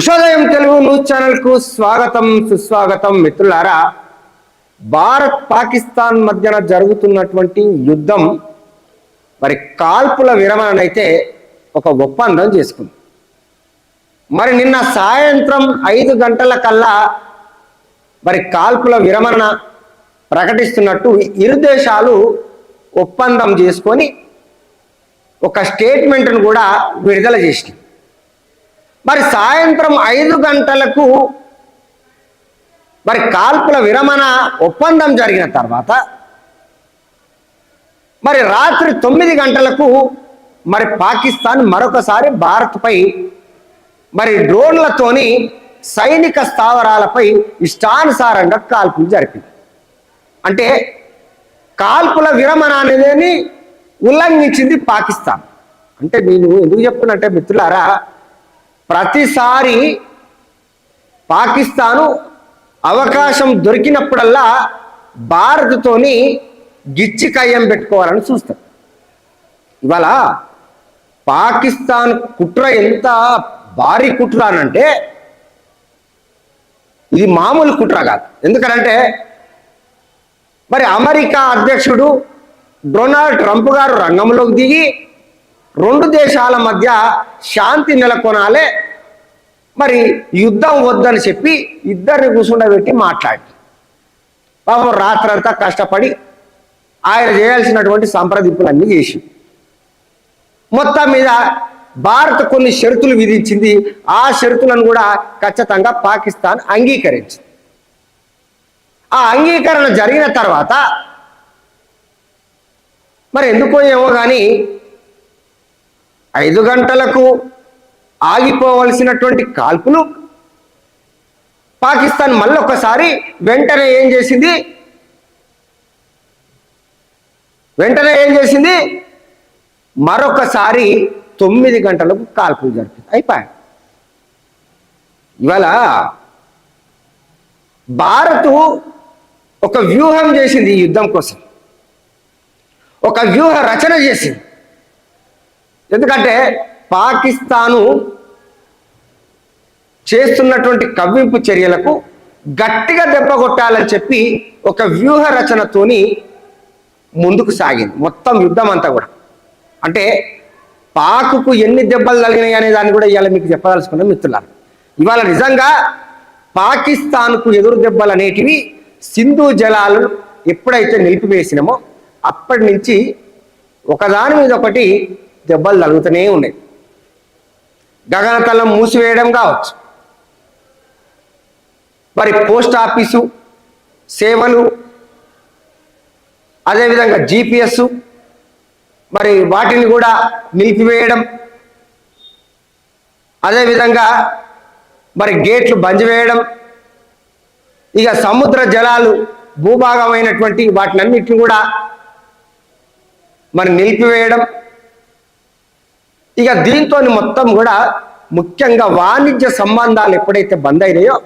ఉషోదయం Telugu news ఛానల్కు స్వాగతం సుస్వాగతం. మిత్రులారా భారత్ పాకిస్తాన్ మధ్యన జరుగుతున్నటువంటి యుద్ధం మరి కాల్పుల విరమణనైతే ఒక ఒప్పందం చేసుకుంది. మరి నిన్న సాయంత్రం ఐదు గంటల కల్లా మరి కాల్పుల విరమణ ప్రకటిస్తున్నట్టు ఇరు దేశాలు ఒప్పందం చేసుకొని ఒక స్టేట్మెంట్ను కూడా విడుదల చేసినాయి. మరి సాయంత్రం ఐదు గంటలకు మరి కాల్పుల విరమణ ఒప్పందం జరిగిన తర్వాత మరి రాత్రి తొమ్మిది గంటలకు మరి పాకిస్తాన్ మరొకసారి భారత్పై మరి డ్రోన్లతోని సైనిక స్థావరాలపై ఇష్టానుసారంగా కాల్పులు జరిపింది. అంటే కాల్పుల విరమణ అనేది ఉల్లంఘించింది పాకిస్తాన్. అంటే నేను ఎందుకు చెప్తున్నట్టే మిత్రులారా ప్రతిసారి పాకిస్తాను అవకాశం దొరికినప్పుడల్లా భారత్తోని గిచ్చి కయ్యం పెట్టుకోవాలని చూస్తారు. ఇవాళ పాకిస్తాన్ కుట్ర ఎంత భారీ కుట్ర అనంటే ఇది మామూలు కుట్ర కాదు. ఎందుకంటే మరి అమెరికా అధ్యక్షుడు డొనాల్డ్ ట్రంప్ గారు రంగంలోకి దిగి రెండు దేశాల మధ్య శాంతి నెలకొనాలే. మరి యుద్ధం వద్దని చెప్పి ఇద్దరిని కూర్చుండబెట్టి మాట్లాడి. పాపం రాత్రంతా కష్టపడి ఆయన చేయాల్సినటువంటి సంప్రదింపులన్నీ చేసి. మొత్తం మీద భారత్ కొన్ని షరతులు విధించింది. ఆ షరతులను కూడా ఖచ్చితంగా పాకిస్తాన్ అంగీకరించింది. ఆ అంగీకరణ జరిగిన తర్వాత మరి ఎందుకో ఏమో కానీ ఐదు గంటలకు ఆగిపోవలసినటువంటి కాల్పులు. పాకిస్తాన్ మళ్ళొకసారి వెంటనే ఏం చేసింది? వెంటనే ఏం చేసింది? మరొకసారి తొమ్మిది గంటలకు కాల్పులు జరిపింది అయిపోయాయి. ఇవాళ భారత్ ఒక వ్యూహం చేసింది ఈ యుద్ధం కోసం. ఒక వ్యూహ రచన చేసింది. ఎందుకంటే పాకిస్తాను చేస్తున్నటువంటి కవ్వింపు చర్యలకు గట్టిగా దెబ్బ కొట్టాలని చెప్పి ఒక వ్యూహ రచనతోని ముందుకు సాగింది. మొత్తం యుద్ధం అంతా కూడా. అంటే పాకుకు ఎన్ని దెబ్బలు తగినాయి అనే దాన్ని కూడా ఇవాళ మీకు చెప్పదలుచుకున్న మిత్రులారు. ఇవాళ నిజంగా పాకిస్తాన్కు ఎదురు దెబ్బలు అనేటివి సింధు జలాలు ఎప్పుడైతే నిలిపివేసినామో అప్పటి నుంచి ఒకదాని మీద ఒకటి దెబ్బలు తగులుతూనే ఉన్నాయి. గగనతలం మూసివేయడం కావచ్చు. మరి పోస్ట్ ఆఫీసు సేవలు అదేవిధంగా జిపిఎస్ మరి వాటిని కూడా నిలిపివేయడం అదేవిధంగా మరి గేట్లు బంద్ వేయడం ఇక సముద్ర జలాలు భూభాగమైనటువంటి వాటినన్నిటిని కూడా మరి నిలిపివేయడం ఇక దీంతో మొత్తం కూడా ముఖ్యంగా వాణిజ్య సంబంధాలు ఎప్పుడైతే బంద్ అయినాయో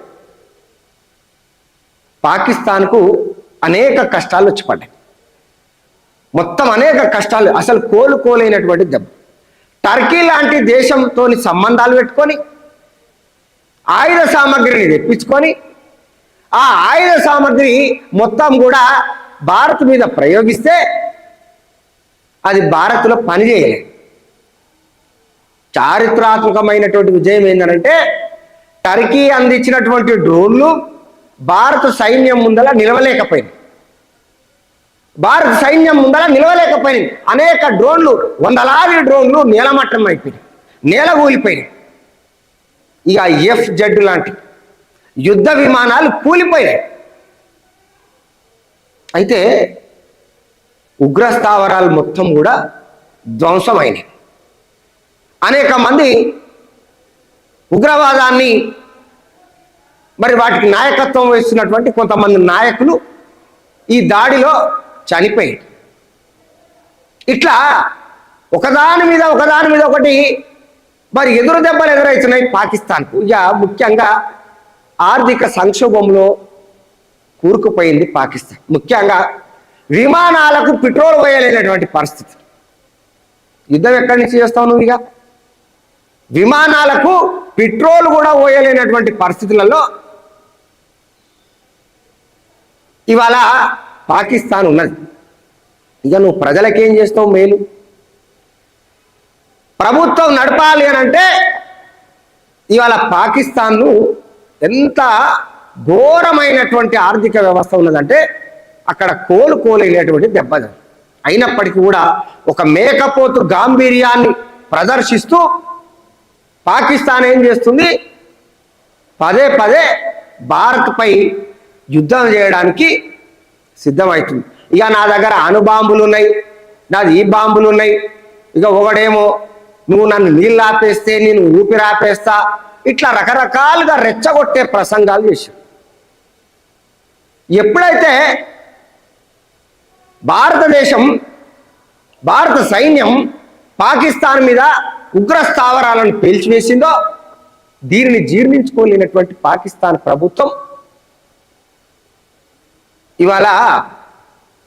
పాకిస్తాన్కు అనేక కష్టాలు వచ్చి పడ్డాయి. మొత్తం అనేక కష్టాలు అసలు కోలుకోలేనటువంటి దెబ్బ. టర్కీ లాంటి దేశంతో సంబంధాలు పెట్టుకొని ఆయుధ సామాగ్రిని తెప్పించుకొని ఆ ఆయుధ సామాగ్రి మొత్తం కూడా భారత్ మీద ప్రయోగిస్తే అది భారత్లో పనిచేయలేదు. చారిత్రాత్మకమైనటువంటి విజయం ఏంటంటే టర్కీ అందించినటువంటి డ్రోన్లు భారత సైన్యం ముందల నిలవలేకపోయింది భారత సైన్యం ముందల నిలవలేకపోయింది అనేక డ్రోన్లు వందలాది డ్రోన్లు నేలమట్టం అయిపోయినాయి. నేల కూలిపోయినాయి ఇక ఎఫ్ జెడ్ లాంటి యుద్ధ విమానాలు కూలిపోయినాయి. అయితే ఉగ్రస్థావరాలు మొత్తం కూడా ధ్వంసమైనాయి. అనేక మంది ఉగ్రవాదాన్ని మరి వాటికి నాయకత్వం వహిస్తున్నటువంటి కొంతమంది నాయకులు ఈ దాడిలో చనిపోయారు. ఇట్లా ఒకదాని మీద ఒకదాని మీద ఒకటి మరి ఎదురు దెబ్బలు ఎదురవుతున్నాయి పాకిస్తాన్కు. ఇక ముఖ్యంగా ఆర్థిక సంక్షోభంలో కూరుకుపోయింది పాకిస్తాన్. ముఖ్యంగా విమానాలకు పెట్రోల్ పోయలేనటువంటి పరిస్థితి. యుద్ధం ఎక్కడి నుంచి చేస్తావు నువ్వు ఇక? విమానాలకు పెట్రోల్ కూడా పోయలేనటువంటి పరిస్థితులలో ఇవాళ పాకిస్తాన్ ఉన్నది. ఇక నువ్వు ప్రజలకేం చేస్తావు మేలు? ప్రభుత్వం నడపాలి అని అంటే ఇవాళ పాకిస్తాన్ను ఎంత ఘోరమైనటువంటి ఆర్థిక వ్యవస్థ ఉన్నదంటే అక్కడ కోలుకోలేనటువంటి దెబ్బ అయినప్పటికీ కూడా ఒక మేకపోతు గాంభీర్యాన్ని ప్రదర్శిస్తూ పాకిస్తాన్ ఏం చేస్తుంది? పదే పదే భారత్పై యుద్ధం చేయడానికి సిద్ధమవుతుంది. ఇక నా దగ్గర అణుబాంబులు ఉన్నాయి నాది ఈ బాంబులు ఉన్నాయి ఇక ఒకడేమో నువ్వు నన్ను నీళ్ళు ఆపేస్తే నేను ఊపిరి ఆపేస్తా ఇట్లా రకరకాలుగా రెచ్చగొట్టే ప్రసంగాలు చేశాడు ఎప్పుడైతే భారతదేశం భారత సైన్యం పాకిస్తాన్ మీద ఉగ్ర స్థావరాలను పేల్చివేసిందో దీనిని జీర్ణించుకోలేనటువంటి పాకిస్తాన్ ప్రభుత్వం ఇవాళ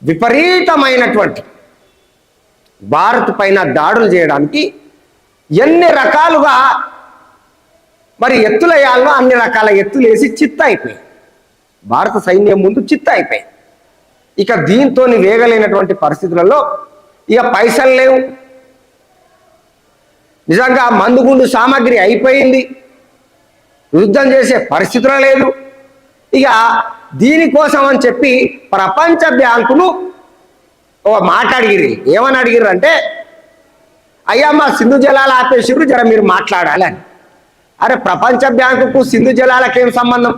విపరీతమైనటువంటి భారత్ పైన దాడులు చేయడానికి ఎన్ని రకాలుగా మరి ఎత్తులు అన్ని రకాల ఎత్తులేసి చిత్త అయిపోయాయి. భారత సైన్యం ముందు చిత్త అయిపోయాయి. ఇక దీంతో వేగలేనటువంటి పరిస్థితులలో ఇక పైసలు లేవు. నిజంగా మందుగుండు సామాగ్రి అయిపోయింది. యుద్ధం చేసే పరిస్థితులు లేదు. ఇక దీనికోసం అని చెప్పి ప్రపంచ బ్యాంకును ఒక మాట అడిగిరి ఏమని అడిగిర్రు అంటే అయ్యా మా సింధు జలాలు ఆపేసిర్రు జర మీరు మాట్లాడాలి అని. అరే ప్రపంచ బ్యాంకుకు సింధు జలాలకేం సంబంధం?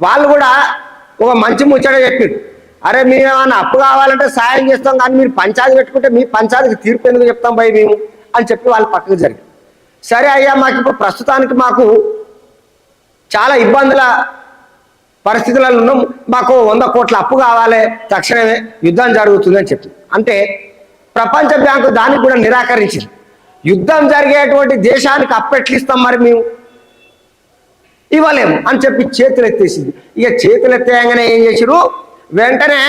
వాళ్ళు కూడా ఒక మంచి ముచ్చట చెప్పారు అరే మేము ఏమన్నా అప్పు కావాలంటే సాయం చేస్తాం కానీ మీరు పంచాయతీ పెట్టుకుంటే మీ పంచాయతీకి తీర్పు ఎందుకు చెప్తాం భయ మేము? అని చెప్పి వాళ్ళు పక్కకు జరిగింది. సరే అయ్యా మాకు ఇప్పుడు ప్రస్తుతానికి మాకు చాలా ఇబ్బందుల పరిస్థితులలో ఉన్నాం మాకు వంద కోట్ల అప్పు కావాలి తక్షణమే యుద్ధం జరుగుతుందని చెప్పి అంటే ప్రపంచ బ్యాంకు దానికి కూడా నిరాకరించింది. యుద్ధం జరిగేటువంటి దేశానికి అప్పెట్లిస్తాం మరి మేము? ఇవ్వలేము అని చెప్పి చేతులు ఎత్తేసింది. ఇక చేతులు ఎత్తేయంగానే ఏం చేసిరు వెంటనే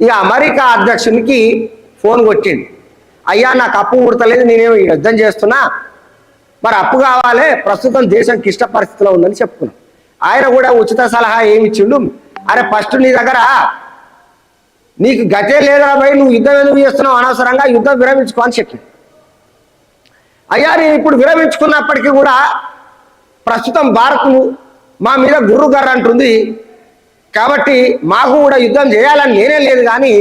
ఇక అమెరికా అధ్యక్షునికి ఫోన్ కొట్టిండు అయ్యా నాకు అప్పు పుడతలేదు నేనేమో యుద్ధం చేస్తున్నా. మరి అప్పు కావాలి ప్రస్తుతం దేశం క్లిష్ట పరిస్థితిలో ఉందని చెప్పుకున్నాం. ఆయన కూడా ఉచిత సలహా ఏమి ఇచ్చిండు? అరే ఫస్ట్ నీ దగ్గర నీకు గతే లేదా భయ్ నువ్వు యుద్ధం ఎందుకు చేస్తున్నావు? అనవసరంగా యుద్ధం విరమించుకో అని చెప్పి. అయ్యా నేను ఇప్పుడు విరమించుకున్నప్పటికీ కూడా ప్రస్తుతం భారత్ మా మీద గుర్రు గర్ర అంటుంది. కాబట్టి మాకు కూడా యుద్ధం చేయాలని నేనే లేదు కానీ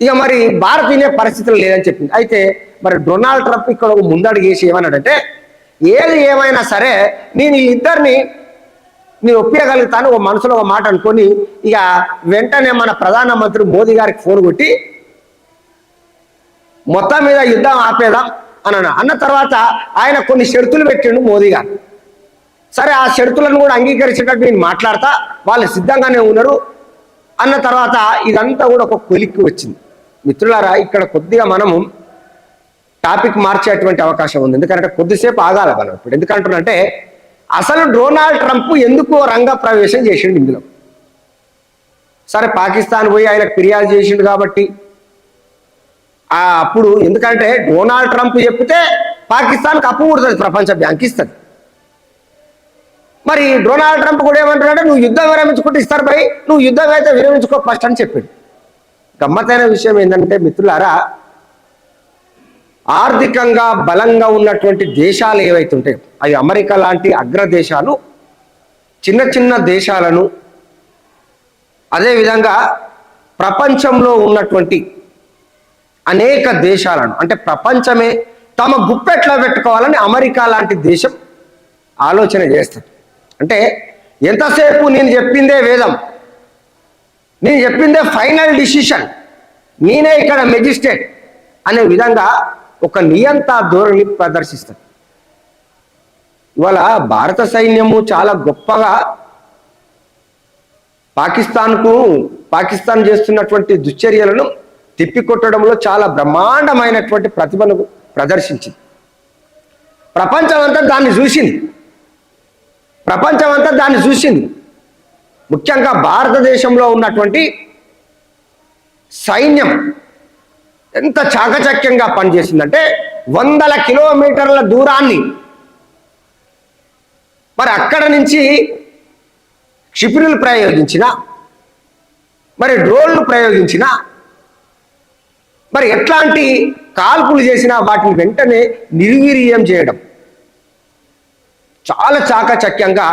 ఇక మరి భారత్ వినే పరిస్థితులు లేదని చెప్పింది. అయితే మరి డొనాల్డ్ ట్రంప్ ఇక్కడ ఒక ముందడుగు వేసి ఏమన్నాడంటే ఏది ఏమైనా సరే నేను ఈ ఇద్దరిని నేను ఒప్పించగలుగుతాను ఒక మనసులో ఒక మాట అనుకొని ఇక వెంటనే మన ప్రధానమంత్రి మోదీ గారికి ఫోన్ కొట్టి మొత్తం మీద యుద్ధం ఆపేదాం అని అన్న అన్న తర్వాత ఆయన కొన్ని షరతులు పెట్టిండు మోదీ గారు. సరే ఆ షరతులను కూడా అంగీకరించేటట్టు నేను మాట్లాడతా వాళ్ళు సిద్ధంగానే ఉన్నారు. అన్న తర్వాత ఇదంతా కూడా ఒక కొలిక్కి వచ్చింది. మిత్రులారా ఇక్కడ కొద్దిగా మనము టాపిక్ మార్చేటువంటి అవకాశం ఉంది. ఎందుకంటే కొద్దిసేపు ఆగాలి మనం ఇప్పుడు. ఎందుకంటున్నంటే అసలు డొనాల్డ్ ట్రంప్ ఎందుకు రంగ ప్రవేశం చేసిండు ఇందులో? సరే పాకిస్తాన్ పోయి ఆయనకు ఫిర్యాదు చేసిండు కాబట్టి. ఆ అప్పుడు ఎందుకంటే డొనాల్డ్ ట్రంప్ చెప్తే పాకిస్తాన్కి అప్పు కుడుతుంది ప్రపంచ బ్యాంక్ ఇస్తుంది. మరి డొనాల్డ్ ట్రంప్ కూడా ఏమంటున్నాడు నువ్వు యుద్ధం విరమించుకుంటే ఇస్తారు భయ్ నువ్వు యుద్ధం అయితే విరమించుకో ఫస్ట్ అని చెప్పాడు. గమ్మతైన విషయం ఏంటంటే మిత్రులారా ఆర్థికంగా బలంగా ఉన్నటువంటి దేశాలు ఏవైతుంటాయి అవి అమెరికా లాంటి అగ్రదేశాలు చిన్న చిన్న దేశాలను అదేవిధంగా ప్రపంచంలో ఉన్నటువంటి అనేక దేశాలను అంటే ప్రపంచమే తమ గుప్పెట్లో పెట్టుకోవాలని అమెరికా లాంటి దేశం ఆలోచన చేస్తుంది. అంటే ఎంతసేపు నేను చెప్పిందే వేదం. నేను చెప్పిందే ఫైనల్ డిసిషన్. నేనే ఇక్కడ మెజిస్ట్రేట్ అనే విధంగా ఒక నియంత ధోరణి ప్రదర్శిస్తాను. ఇవాళ భారత సైన్యము చాలా గొప్పగా పాకిస్తాన్కు పాకిస్తాన్ చేస్తున్నటువంటి దుశ్చర్యలను తిప్పికొట్టడంలో చాలా బ్రహ్మాండమైనటువంటి ప్రతిభను ప్రదర్శించింది. ప్రపంచం అంతా దాన్ని చూసింది. ప్రపంచం అంతా దాన్ని చూసింది. ముఖ్యంగా భారతదేశంలో ఉన్నటువంటి సైన్యం ఎంత చాకచక్యంగా పనిచేసిందంటే వందల కిలోమీటర్ల దూరాన్ని. మరి అక్కడ నుంచి క్షిపణులు ప్రయోగించిన మరి డ్రోన్లు ప్రయోగించిన మరి ఎట్లాంటి కాల్పులు చేసినా వాటిని వెంటనే నిర్వీర్యం చేయడం. చాలా చాకచక్యంగా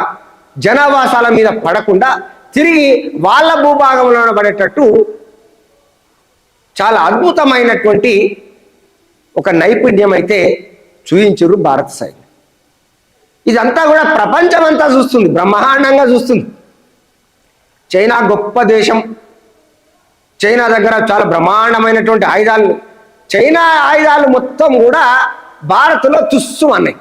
జనావాసాల మీద పడకుండా తిరిగి వాళ్ళ భూభాగంలో పడేటట్టు చాలా అద్భుతమైనటువంటి ఒక నైపుణ్యం అయితే చూయించరు భారత సైన్యం. ఇదంతా కూడా ప్రపంచం అంతా చూస్తుంది బ్రహ్మాండంగా చూస్తుంది. చైనా గొప్ప దేశం. చైనా దగ్గర చాలా బ్రహ్మాండమైనటువంటి ఆయుధాలు. చైనా ఆయుధాలు మొత్తం కూడా భారత్లో తుస్సు అన్నాయి.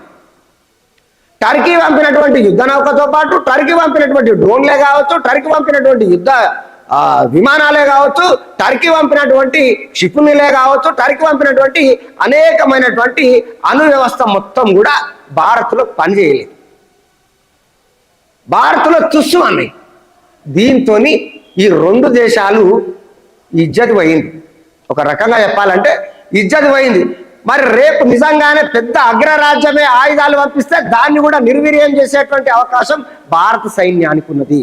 టర్కీ పంపినటువంటి యుద్ధ నౌకతో పాటు టర్కీ పంపినటువంటి డ్రోన్లే కావచ్చు టర్కీ పంపినటువంటి యుద్ధ విమానాలే కావచ్చు టర్కీ పంపినటువంటి క్షిపుణులే కావచ్చు టర్కీ పంపినటువంటి అనేకమైనటువంటి అణు వ్యవస్థ మొత్తం కూడా భారత్లో పనిచేయలేదు. భారత్లో తుస్సు అన్నాయి దీంతో ఈ రెండు దేశాలు ఇజ్జత్ పోయింది. ఒక రకంగా చెప్పాలంటే ఇజ్జత్ పోయింది. మరి రేపు నిజంగానే పెద్ద అగ్రరాజ్యమే ఆయుధాలు పంపిస్తే దాన్ని కూడా నిర్వీర్యం చేసేటువంటి అవకాశం భారత సైన్యానికి ఉన్నది.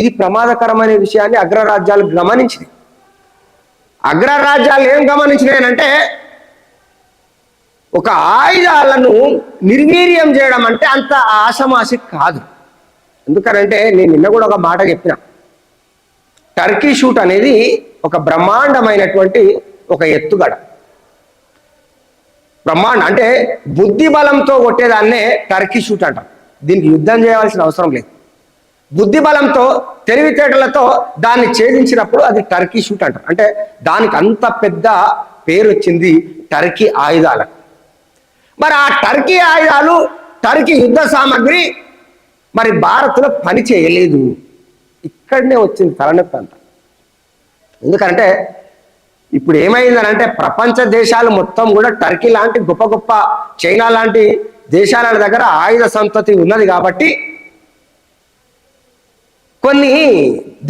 ఇది ప్రమాదకరమైన విషయాన్ని అగ్రరాజ్యాలు గమనించింది అగ్రరాజ్యాలు ఏం గమనించినాయనంటే ఒక ఆయుధాలను నిర్వీర్యం చేయడం అంటే అంత ఆశమాసి కాదు. ఎందుకనంటే నేను నిన్న కూడా ఒక మాట చెప్పిన. టర్కీ షూట్ అనేది ఒక బ్రహ్మాండమైనటువంటి ఒక ఎత్తుగడ. బ్రహ్మాండ అంటే బుద్ధి బలంతో కొట్టేదాన్నే టర్కీ షూట్ అంటాం. దీనికి యుద్ధం చేయాల్సిన అవసరం లేదు. బుద్ధి బలంతో తెలివితేటలతో దాన్ని ఛేదించినప్పుడు అది టర్కీ షూట్ అంటారు అంటే దానికి అంత పెద్ద పేరు వచ్చింది టర్కీ ఆయుధాలకు మరి ఆ టర్కీ ఆయుధాలు టర్కీ యుద్ధ సామాగ్రి మరి భారత్లో పని చేయలేదు ఇక్కడనే వచ్చింది తలనొప్పి అంత. ఎందుకంటే ఇప్పుడు ఏమైందనంటే ప్రపంచ దేశాలు మొత్తం కూడా టర్కీ లాంటి గొప్ప గొప్ప చైనా లాంటి దేశాల దగ్గర ఆయుధ సంతతి ఉన్నది కాబట్టి కొన్ని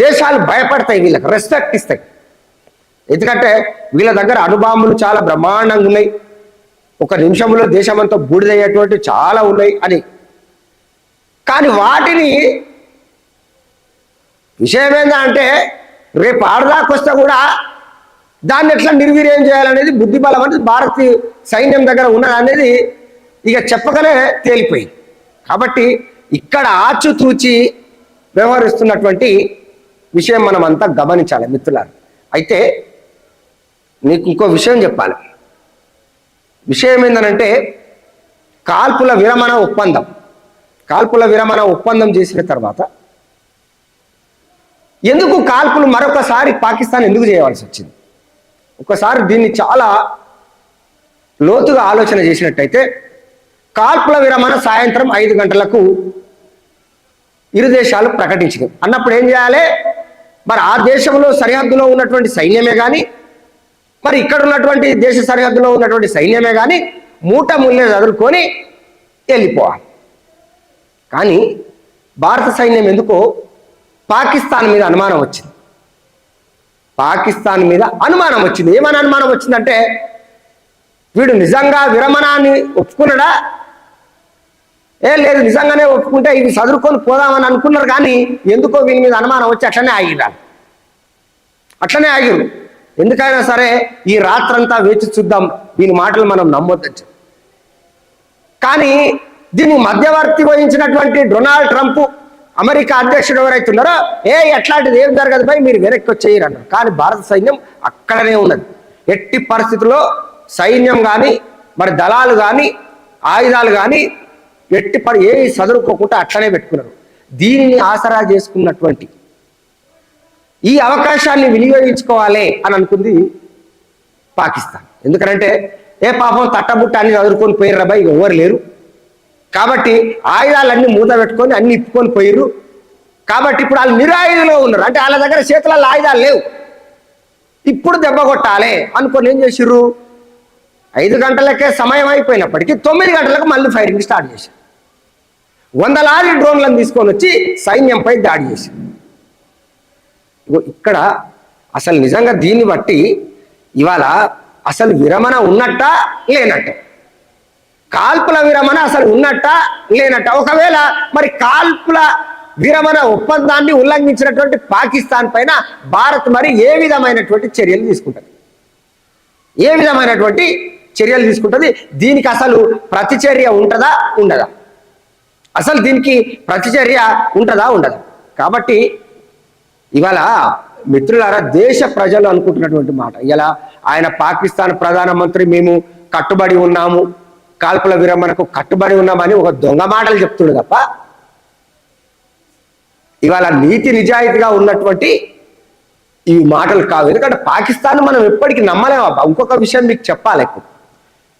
దేశాలు భయపడతాయి వీళ్ళకి రెస్పెక్ట్ ఇస్తాయి. ఎందుకంటే వీళ్ళ దగ్గర అణుబాంబులు చాలా బ్రహ్మాండంగా ఉన్నాయి. ఒక నిమిషంలో దేశమంతా బూడిదయ్యేటువంటి చాలా ఉన్నాయి అని. కానీ వాటిని విషయం ఏంటంటే రేపు ఆడదాకొస్తే కూడా దాన్ని ఎట్లా నిర్వీర్యం చేయాలనేది బుద్ధిబలం అనేది భారతీయ సైన్యం దగ్గర ఉన్న అనేది ఇక చెప్పగానే తేలిపోయింది. కాబట్టి ఇక్కడ ఆచుతూచి వ్యవహరిస్తున్నటువంటి విషయం మనం అంతా గమనించాలి మిత్రులారు. అయితే నీకు ఇంకో విషయం చెప్పాలి. విషయం ఏంటంటే కాల్పుల విరమణ ఒప్పందం. కాల్పుల విరమణ ఒప్పందం చేసిన తర్వాత ఎందుకు కాల్పులు మరొకసారి పాకిస్తాన్ ఎందుకు చేయవలసి వచ్చింది? ఒకసారి దీన్ని చాలా లోతుగా ఆలోచన చేసినట్టయితే కాల్పుల విరమణ సాయంత్రం ఐదు గంటలకు ఇరు దేశాలు ప్రకటించింది. అన్నప్పుడు ఏం చేయాలి? మరి ఆ దేశంలో సరిహద్దులో ఉన్నటువంటి సైన్యమే కానీ మరి ఇక్కడ ఉన్నటువంటి దేశ సరిహద్దులో ఉన్నటువంటి సైన్యమే కానీ మూట ముల్లే చదువుకొని వెళ్ళిపోవాలి. కానీ భారత సైన్యం ఎందుకో పాకిస్తాన్ మీద అనుమానం వచ్చింది. పాకిస్తాన్ మీద అనుమానం వచ్చింది. ఏమని అనుమానం వచ్చిందంటే వీడు నిజంగా విరమణాన్ని ఒప్పుకున్నాడా? ఏ లేదు నిజంగానే ఒప్పుకుంటే ఇవి చదువుకొని పోదామని అనుకున్నారు కానీ ఎందుకో వీని మీద అనుమానం వచ్చి అట్లనే ఆగిరారు. అట్లనే ఆగిరు ఎందుకైనా సరే ఈ రాత్రంతా వేచి చూద్దాం దీని మాటలు మనం నమ్మొద్దు కానీ దీన్ని మధ్యవర్తి వహించినటువంటి డొనాల్డ్ ట్రంప్ అమెరికా అధ్యక్షుడు ఎవరైతే ఉన్నారో ఏ ఎట్లాంటిది ఏం జరగదు పై మీరు వెనక్కి వచ్చేయరు అన్నారు. కానీ భారత సైన్యం అక్కడనే ఉన్నది. ఎట్టి పరిస్థితుల్లో సైన్యం కానీ మరి దళాలు కానీ ఆయుధాలు కానీ ఎట్టి పడి ఏ చదువుకోకుండా అట్లనే పెట్టుకున్నారు. దీనిని ఆసరా చేసుకున్నటువంటి ఈ అవకాశాన్ని వినియోగించుకోవాలి అని అనుకుంది పాకిస్తాన్. ఎందుకంటే ఏ పాపం తట్టబుట్ట అన్ని చదువుకొని పోయిర్రా బాయ్ ఎవరు లేరు. కాబట్టి ఆయుధాలన్నీ మూత పెట్టుకొని అన్ని ఇప్పుకొని పోయిర్రు. కాబట్టి ఇప్పుడు వాళ్ళు నిరాయుధులో ఉన్నారు. అంటే వాళ్ళ దగ్గర చేతులలో ఆయుధాలు లేవు. ఇప్పుడు దెబ్బ కొట్టాలి అనుకొని ఏం చేసిర్రు? ఐదు గంటలకే సమయం అయిపోయినప్పటికీ తొమ్మిది గంటలకు మళ్ళీ ఫైరింగ్ స్టార్ట్ చేశారు. వందలాది డ్రోన్లను తీసుకొని వచ్చి సైన్యంపై దాడి చేశారు. ఇక్కడ అసలు నిజంగా దీన్ని బట్టి ఇవాళ అసలు విరమణ ఉన్నట్ట లేనట్ట. కాల్పుల విరమణ అసలు ఉన్నట్ట లేనట్ట. ఒకవేళ మరి కాల్పుల విరమణ ఒప్పందాన్ని ఉల్లంఘించినటువంటి పాకిస్తాన్ పైన భారత్ మరి ఏ విధమైనటువంటి చర్యలు తీసుకుంటుంది? ఏ విధమైనటువంటి చర్యలు తీసుకుంటుంది? దీనికి అసలు ప్రతిచర్య ఉంటుందా ఉండదా? అసలు దీనికి ప్రతిచర్య ఉంటుందా ఉండదా? కాబట్టి ఇవాళ మిత్రులారా దేశ ప్రజలు అనుకుంటున్నటువంటి మాట. ఇలా ఆయన పాకిస్తాన్ ప్రధానమంత్రి మేము కట్టుబడి ఉన్నాము. కాల్పుల విరమణకు కట్టుబడి ఉన్నామని ఒక దొంగ మాటలు చెప్తుండు తప్ప ఇవాళ నీతి నిజాయితీగా ఉన్నటువంటి ఈ మాటలు కావు. ఎందుకంటే పాకిస్తాన్ మనం ఎప్పటికీ నమ్మలేము అబ్బా. ఇంకొక విషయం మీకు చెప్పాలి ఇప్పుడు.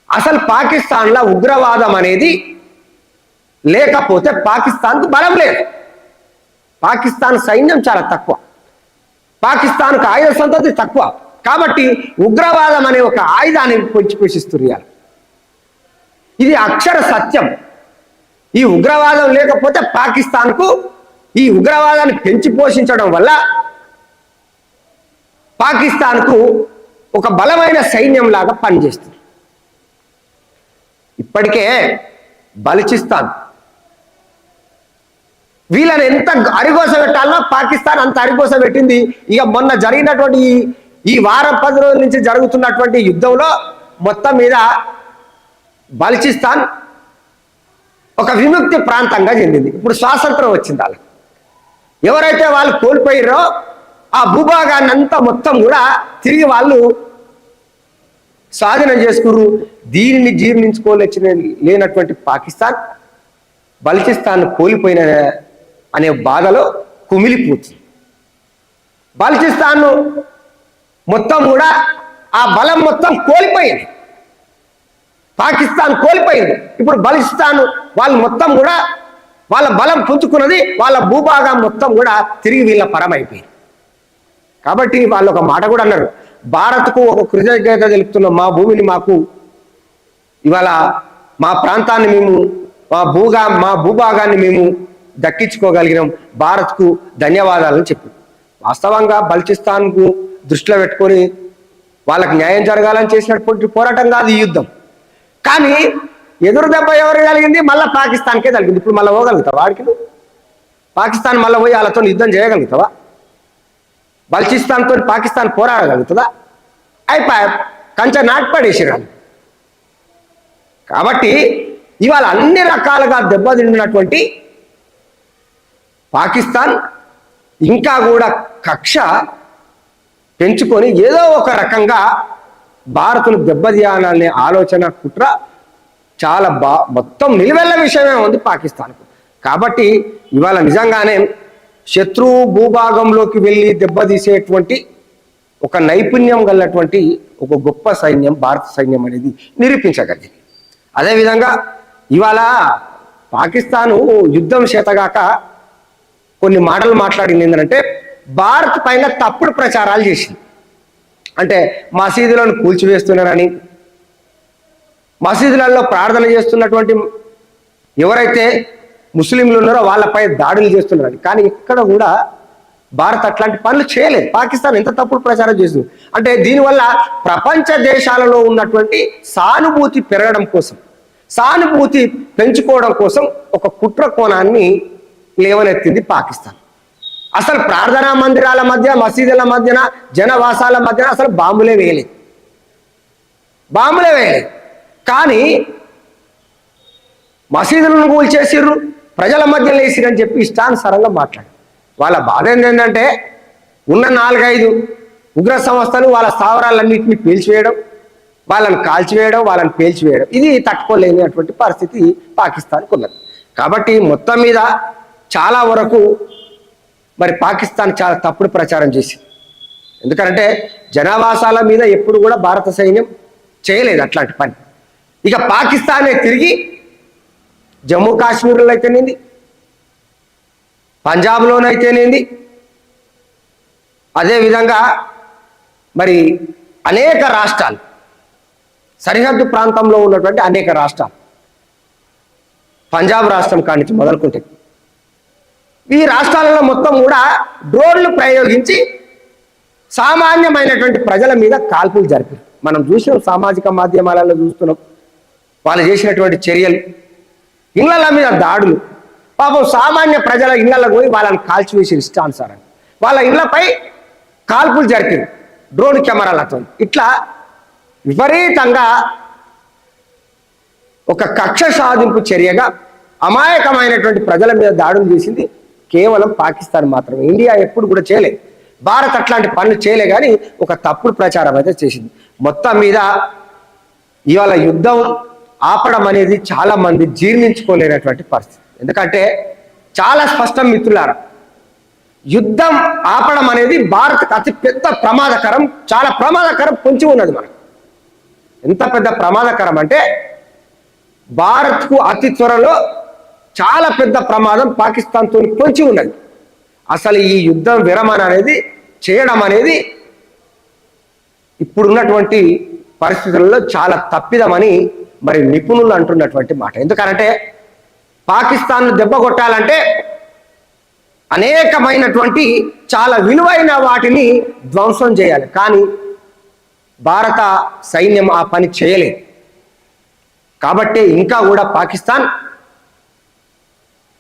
అసలు పాకిస్తాన్లో ఉగ్రవాదం అనేది లేకపోతే పాకిస్తాన్కు బలం లేదు. పాకిస్తాన్ సైన్యం చాలా తక్కువ. పాకిస్తాన్కు ఆయుధ సంతతి తక్కువ. కాబట్టి ఉగ్రవాదం అనే ఒక ఆయుధాన్ని పొంచి పోషిస్తున్నారు ఇది అక్షర సత్యం. ఈ ఉగ్రవాదం లేకపోతే పాకిస్తాన్కు ఈ ఉగ్రవాదాన్ని పెంచి పోషించడం వల్ల పాకిస్తాన్కు ఒక బలమైన సైన్యం లాగా పనిచేస్తుంది. ఇప్పటికే బలిచిస్తాన్. వీళ్ళని ఎంత అరిగోస పెట్టాలన్నా పాకిస్తాన్ అంత అరిగోస పెట్టింది. ఇక మొన్న జరిగినటువంటి ఈ ఈ వారం పది రోజుల నుంచి జరుగుతున్నటువంటి యుద్ధంలో మొత్తం మీద బలిచిస్తాన్ ఒక విముక్తి ప్రాంతంగా చెందింది. ఇప్పుడు స్వాతంత్రం వచ్చింది వాళ్ళకి. ఎవరైతే వాళ్ళు కోల్పోయారో ఆ భూభాగాన్ని అంతా మొత్తం కూడా తిరిగి వాళ్ళు స్వాధీనం చేసుకురు దీనిని జీర్ణించుకోలేచిన లేనటువంటి పాకిస్తాన్ బలిచిస్తాన్ కోల్పోయిన అనే బాధలో కుమిలిపోతుంది. బలిచిస్తాన్ మొత్తం కూడా ఆ బలం మొత్తం కోల్పోయింది. పాకిస్తాన్ కోల్పోయింది. ఇప్పుడు బలిస్తాన్ వాళ్ళు మొత్తం కూడా వాళ్ళ బలం పుంజుకున్నది వాళ్ళ భూభాగం మొత్తం కూడా తిరిగి వీళ్ళ పరమైపోయింది కాబట్టి వాళ్ళు ఒక మాట కూడా అన్నారు. భారత్కు ఒక కృతజ్ఞత తెలుపుతున్న. మా భూమిని మాకు ఇవాళ మా ప్రాంతాన్ని మేము మా భూగా మా భూభాగాన్ని మేము దక్కించుకోగలిగినాం. భారత్కు ధన్యవాదాలని చెప్పి. వాస్తవంగా బల్చిస్తాన్కు దృష్టిలో పెట్టుకొని వాళ్ళకి న్యాయం జరగాలని చేసినటువంటి పోరాటం కాదు ఈ యుద్ధం. కానీ ఎదురు దెబ్బ ఎవరు కలిగింది? మళ్ళీ పాకిస్తాన్కే కలిగింది. ఇప్పుడు మళ్ళీ పోగలుగుతావా వాడికి పాకిస్తాన్ మళ్ళీ పోయి వాళ్ళతో యుద్ధం చేయగలుగుతావా? బల్చిస్తాన్తో పాకిస్తాన్ పోరాడగలుగుతుందా? అయిపోయా కంచె నాటిపడేసారు కాబట్టి ఇవాళ అన్ని రకాలుగా దెబ్బతిండినటువంటి పాకిస్తాన్ ఇంకా కూడా కక్ష పెంచుకొని ఏదో ఒక రకంగా భారత్ను దెబ్బతీయాలనే ఆలోచన కుట్ర చాలా బా మొత్తం నిలువెల్ల విషయమే ఉంది పాకిస్తాన్కు. కాబట్టి ఇవాళ నిజంగానే శత్రువు భూభాగంలోకి వెళ్ళి దెబ్బతీసేటువంటి ఒక నైపుణ్యం గలటువంటి ఒక గొప్ప సైన్యం భారత సైన్యం అనేది నిరూపించగలిగింది. అదేవిధంగా ఇవాళ పాకిస్తాను యుద్ధం చేతగాక కొన్ని మాటలు మాట్లాడింది ఏంటంటే భారత్ పైన తప్పుడు ప్రచారాలు చేసింది. అంటే మసీదులను కూల్చివేస్తున్నారని మసీదులలో ప్రార్థన చేస్తున్నటువంటి ఎవరైతే ముస్లింలు ఉన్నారో వాళ్ళపై దాడులు చేస్తున్నారని. కానీ ఇక్కడ కూడా భారత్ అట్లాంటి పనులు చేయలేదు. పాకిస్తాన్ ఎంత తప్పుడు ప్రచారం చేస్తుంది అంటే దీనివల్ల ప్రపంచ దేశాలలో ఉన్నటువంటి సానుభూతి పెరగడం కోసం సానుభూతి పెంచుకోవడం కోసం ఒక కుట్ర కోణాన్ని లేవనెత్తింది పాకిస్తాన్. అసలు ప్రార్థనా మందిరాల మధ్య మసీదుల మధ్యన జనవాసాల మధ్యన అసలు బాంబులే వేయలేదు బాంబులే వేయలేదు కానీ మసీదులను కూల్చేసిర్రు ప్రజల మధ్య లేసిరని చెప్పి ఇష్టానుసారంగా మాట్లాడు వాళ్ళ బాధ ఏంటంటే ఉన్న నాలుగైదు ఉగ్ర సంస్థలు వాళ్ళ స్థావరాలన్నింటినీ పీల్చివేయడం వాళ్ళని కాల్చివేయడం వాళ్ళని పేల్చివేయడం. ఇది తట్టుకోలేనటువంటి పరిస్థితి పాకిస్తాన్కు ఉన్నది. కాబట్టి మొత్తం మీద చాలా వరకు మరి పాకిస్తాన్ చాలా తప్పుడు ప్రచారం చేసింది. ఎందుకంటే జనావాసాల మీద ఎప్పుడు కూడా భారత సైన్యం చేయలేదు అట్లాంటి పని. ఇక పాకిస్తానే తిరిగి జమ్మూ కాశ్మీర్లో అయితేనేంది? పంజాబ్లోనైతేనేంది అదేవిధంగా మరి అనేక రాష్ట్రాలు సరిహద్దు ప్రాంతంలో ఉన్నటువంటి అనేక రాష్ట్రాలు పంజాబ్ రాష్ట్రం కానించి మొదలుకుంటాయి. ఈ రాష్ట్రాలలో మొత్తం కూడా డ్రోన్లు ప్రయోగించి సామాన్యమైనటువంటి ప్రజల మీద కాల్పులు జరిపారు. మనం చూసినాం సామాజిక మాధ్యమాలలో చూస్తున్నాం. వాళ్ళు చేసినటువంటి చర్యలు ఇళ్ళ మీద దాడులు. పాపం సామాన్య ప్రజల ఇళ్ళకు పోయి వాళ్ళని కాల్చివేసి ఇష్టానుసారం. వాళ్ళ ఇళ్ళపై కాల్పులు జరిపారు డ్రోన్ కెమెరాలతో. ఇట్లా విపరీతంగా ఒక కక్ష సాధింపు చర్యగా అమాయకమైనటువంటి ప్రజల మీద దాడులు చేసింది కేవలం పాకిస్తాన్ మాత్రమే. ఇండియా ఎప్పుడు కూడా చేయలేదు. భారత్ అట్లాంటి పనులు చేయలే కానీ ఒక తప్పుడు ప్రచారం అయితే చేసింది. మొత్తం మీద ఇవాళ యుద్ధం ఆపడం అనేది చాలా మంది జీర్ణించుకోలేనటువంటి పరిస్థితి. ఎందుకంటే చాలా స్పష్టం మిత్రులారా యుద్ధం ఆపడం అనేది భారత్కి అతి పెద్ద ప్రమాదకరం చాలా ప్రమాదకరం పొంచి ఉన్నది మనకు. ఎంత పెద్ద ప్రమాదకరం అంటే భారత్కు అతి త్వరలో చాలా పెద్ద ప్రమాదం పాకిస్తాన్తో పొంచి ఉన్నది. అసలు ఈ యుద్ధం విరమణ అనేది చేయడం అనేది ఇప్పుడున్నటువంటి పరిస్థితుల్లో చాలా తప్పిదమని మరి నిపుణులు అంటున్నటువంటి మాట. ఎందుకంటే పాకిస్తాన్ దెబ్బ కొట్టాలంటే అనేకమైనటువంటి చాలా విలువైన వాటిని ధ్వంసం చేయాలి. కానీ భారత సైన్యం ఆ పని చేయలేదు. కాబట్టి ఇంకా కూడా పాకిస్తాన్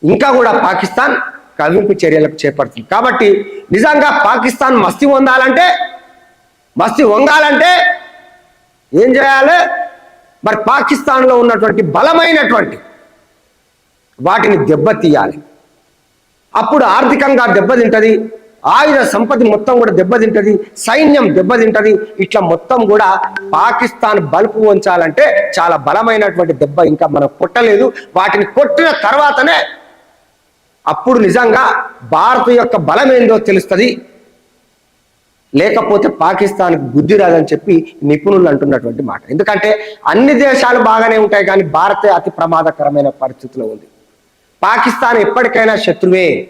ఇంకా కూడా పాకిస్తాన్ కవింపు చర్యలకు చేపడుతుంది. కాబట్టి నిజంగా పాకిస్తాన్ మస్తి వందాలంటే మస్తి వంగాలంటే ఏం చేయాలి? మరి పాకిస్తాన్లో ఉన్నటువంటి బలమైనటువంటి వాటిని దెబ్బతీయాలి. అప్పుడు ఆర్థికంగా దెబ్బతింటది ఆయుధ సంపత్తి మొత్తం కూడా దెబ్బతింటది సైన్యం దెబ్బతింటది ఇట్లా మొత్తం కూడా పాకిస్తాన్ బలుపు ఉంచాలంటే చాలా బలమైనటువంటి దెబ్బ ఇంకా మనం కొట్టలేదు. వాటిని కొట్టిన తర్వాతనే అప్పుడు నిజంగా భారత్ యొక్క బలం ఏందో తెలుస్తుంది. లేకపోతే పాకిస్తాన్ బుద్ధి రాదని చెప్పి నిపుణులు అంటున్నటువంటి మాట. ఎందుకంటే అన్ని దేశాలు బాగానే ఉంటాయి కానీ భారతే అతి ప్రమాదకరమైన పరిస్థితిలో ఉంది. పాకిస్తాన్ ఎప్పటికైనా శత్రువే.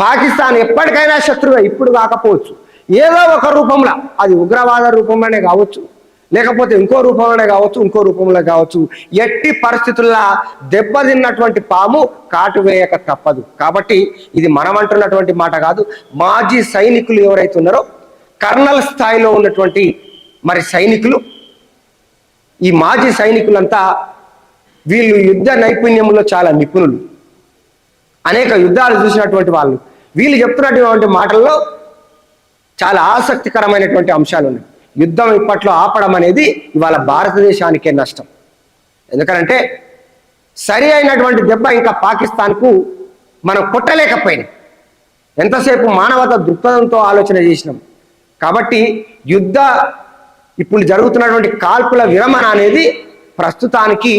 పాకిస్తాన్ ఎప్పటికైనా శత్రువే. ఇప్పుడు కాకపోవచ్చు. ఏదో ఒక రూపంలో. అది ఉగ్రవాద రూపంలోనే కావచ్చు. లేకపోతే ఇంకో రూపంలోనే కావచ్చు ఇంకో రూపంలో కావచ్చు. ఎట్టి పరిస్థితుల్లో దెబ్బతిన్నటువంటి పాము కాటు వేయక తప్పదు. కాబట్టి ఇది మనం అంటున్నటువంటి మాట కాదు. మాజీ సైనికులు ఎవరైతే ఉన్నారో కర్నల్ స్థాయిలో ఉన్నటువంటి మరి సైనికులు ఈ మాజీ సైనికులంతా వీళ్ళు యుద్ధ నైపుణ్యంలో చాలా నిపుణులు. అనేక యుద్ధాలు చూసినటువంటి వాళ్ళు. వీళ్ళు చెప్తున్నటువంటి మాటల్లో చాలా ఆసక్తికరమైనటువంటి అంశాలు ఉన్నాయి యుద్ధం ఇప్పట్లో ఆపడం అనేది ఇవాళ భారతదేశానికే నష్టం. ఎందుకంటే సరి అయినటువంటి దెబ్బ ఇంకా పాకిస్తాన్కు మనం కొట్టలేకపోయినాం. ఎంతసేపు మానవత దృక్పథంతో ఆలోచన చేసినాం. కాబట్టి యుద్ధ ఇప్పుడు జరుగుతున్నటువంటి కాల్పుల విరమణ అనేది ప్రస్తుతానికి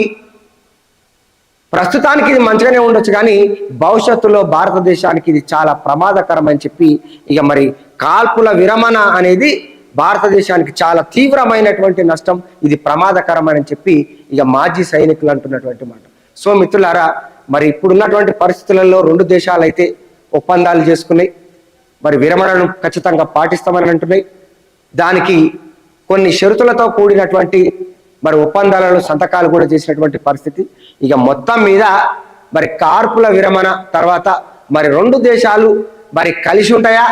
ప్రస్తుతానికి ఇది మంచిగానే ఉండొచ్చు కానీ భవిష్యత్తులో భారతదేశానికి ఇది చాలా ప్రమాదకరం అని చెప్పి ఇక మరి కాల్పుల విరమణ అనేది భారతదేశానికి చాలా తీవ్రమైనటువంటి నష్టం. ఇది ప్రమాదకరమని చెప్పి ఇక మాజీ సైనికులు అంటున్నటువంటి మాట. సో మిత్రులారా మరి ఇప్పుడున్నటువంటి పరిస్థితులలో రెండు దేశాలు అయితే ఒప్పందాలు చేసుకున్నాయి. మరి విరమణను ఖచ్చితంగా పాటిస్తామని అంటున్నాయి. దానికి కొన్ని షరతులతో కూడినటువంటి మరి ఒప్పందాలలో సంతకాలు కూడా చేసినటువంటి పరిస్థితి. ఇక మొత్తం మీద మరి కార్పుల విరమణ తర్వాత మరి రెండు దేశాలు మరి కలిసి ఉంటాయా?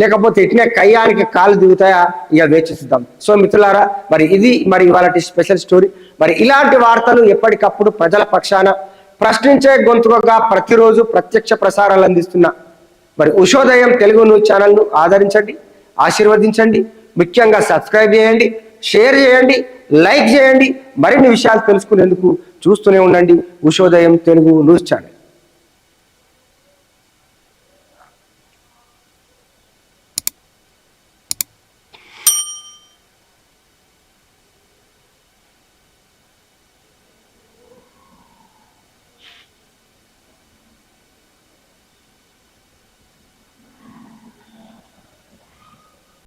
లేకపోతే ఇట్నే కయ్యానికి కాలు దిగుతాయా? ఇక వేచి చూద్దాం సో మిత్రులారా మరి ఇది మరి ఇవాళ స్పెషల్ స్టోరీ. మరి ఇలాంటి వార్తలు ఎప్పటికప్పుడు ప్రజల పక్షాన ప్రశ్నించే గొంతుకగా ప్రతిరోజు ప్రత్యక్ష ప్రసారాలు అందిస్తున్న మరి ఉషోదయం తెలుగు న్యూస్ ఛానల్ను ఆదరించండి ఆశీర్వదించండి ముఖ్యంగా సబ్స్క్రైబ్ చేయండి షేర్ చేయండి లైక్ చేయండి. మరిన్ని విషయాలు తెలుసుకునేందుకు చూస్తూనే ఉండండి ఉషోదయం తెలుగు న్యూస్ ఛానల్.